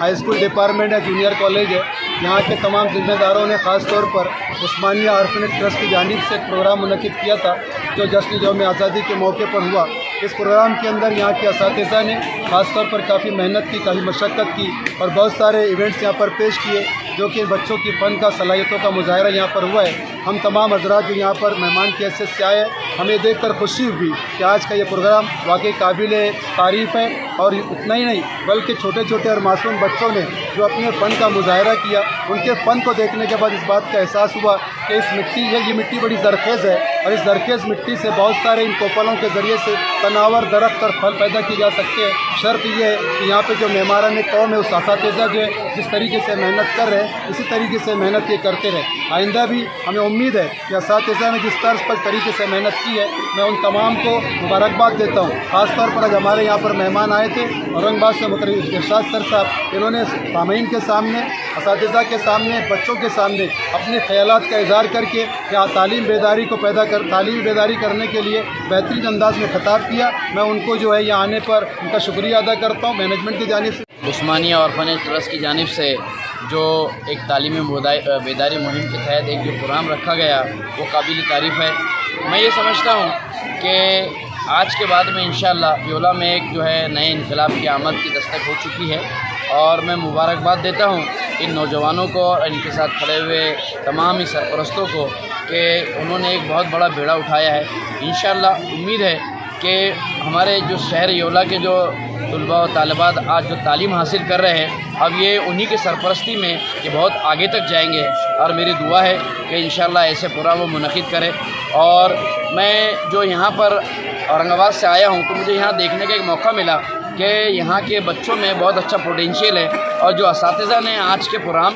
High school department ہے، junior college ہے۔ یہاں کے تمام ذمہ داروں نے خاص طور پر عثمانیہ آرفنیٹ ٹرسٹ کی جانب سے ایک پروگرام منعقد کیا تھا، جو جشن یوم آزادی کے موقع پر ہوا۔ اس پروگرام کے اندر یہاں کے اساتذہ نے خاص طور پر کافی محنت کی، کافی مشقت کی اور بہت سارے ایونٹس یہاں پر پیش کیے، جو کہ بچوں کی فن کا، صلاحیتوں کا مظاہرہ یہاں پر ہوا ہے۔ ہم تمام حضرات جو یہاں پر مہمان کی حیثیت سے آئے ہیں ہمیں دیکھ کر خوشی ہوئی کہ آج کا یہ پروگرام واقعی قابل تعریف ہے اور اتنا ہی نہیں، بلکہ چھوٹے چھوٹے اور معصوم بچوں نے جو اپنے فن کا مظاہرہ کیا، ان کے فن کو دیکھنے کے بعد اس بات کا احساس ہوا کہ اس مٹی یہ مٹی بڑی زرخیز ہے۔ اور اس زرخیز مٹی سے بہت سارے ان کوپلوں کے ذریعے سے تناور، درخت اور پھل پیدا کیے جا سکتے ہیں۔ شرط یہ ہے کہ یہاں پہ جو معماران قوم ہے اس اساتذہ جو ہے، جس طریقے سے محنت کر رہے ہیں، اسی طریقے سے محنت یہ کرتے رہے۔ آئندہ بھی ہمیں امید ہے کہ اساتذہ نے جس طرز پر طریقے سے محنت کی ہے، میں ان تمام کو مبارکباد دیتا ہوں۔ خاص طور پر آج ہمارے یہاں پر مہمان آئے تھے، اورنگ آباد سے مترجم ارشاد سر صاحب، انہوں نے سامعین کے سامنے اساتذہ کے سامنے، بچوں کے سامنے اپنے خیالات کا اظہار کر کے یا تعلیم بیداری کو پیدا کر، تعلیم بیداری کرنے کے لیے بہترین انداز میں خطاب کیا؟ میں ان کو جو ہے یہ آنے پر ان کا شکریہ ادا کرتا ہوں مینجمنٹ کی جانب سے۔ عثمانیہ اورفنیج ٹرسٹ کی جانب سے جو ایک تعلیمی بیداری مہم کے تحت ایک جو پروگرام رکھا گیا، وہ قابل تعریف ہے۔ میں یہ سمجھتا ہوں کہ آج کے بعد میں انشاءاللہ یولا میں ایک جو ہے نئے انقلاب کی آمد کی دستک ہو چکی ہے اور میں مبارکباد دیتا ہوں۔ ان نوجوانوں کو اور ان کے ساتھ کھڑے ہوئے تمام ہی سرپرستوں کو کہ انہوں نے ایک بہت بڑا بیڑا اٹھایا ہے۔ انشاءاللہ امید ہے کہ ہمارے جو شہر یولا کے جو طلباء و طالبات آج جو تعلیم حاصل کر رہے ہیں، اب یہ انہی کی سرپرستی میں یہ بہت آگے تک جائیں گے۔ اور میری دعا ہے کہ انشاءاللہ ایسے پورا وہ منعقد کرے اور میں جو یہاں پر اورنگ آباد سے آیا ہوں، تو مجھے یہاں دیکھنے کا ایک موقع ملا کہ یہاں کے بچوں میں بہت اچھا پوٹینشیل ہے۔ اور جو اساتذہ نے آج کے پروگرام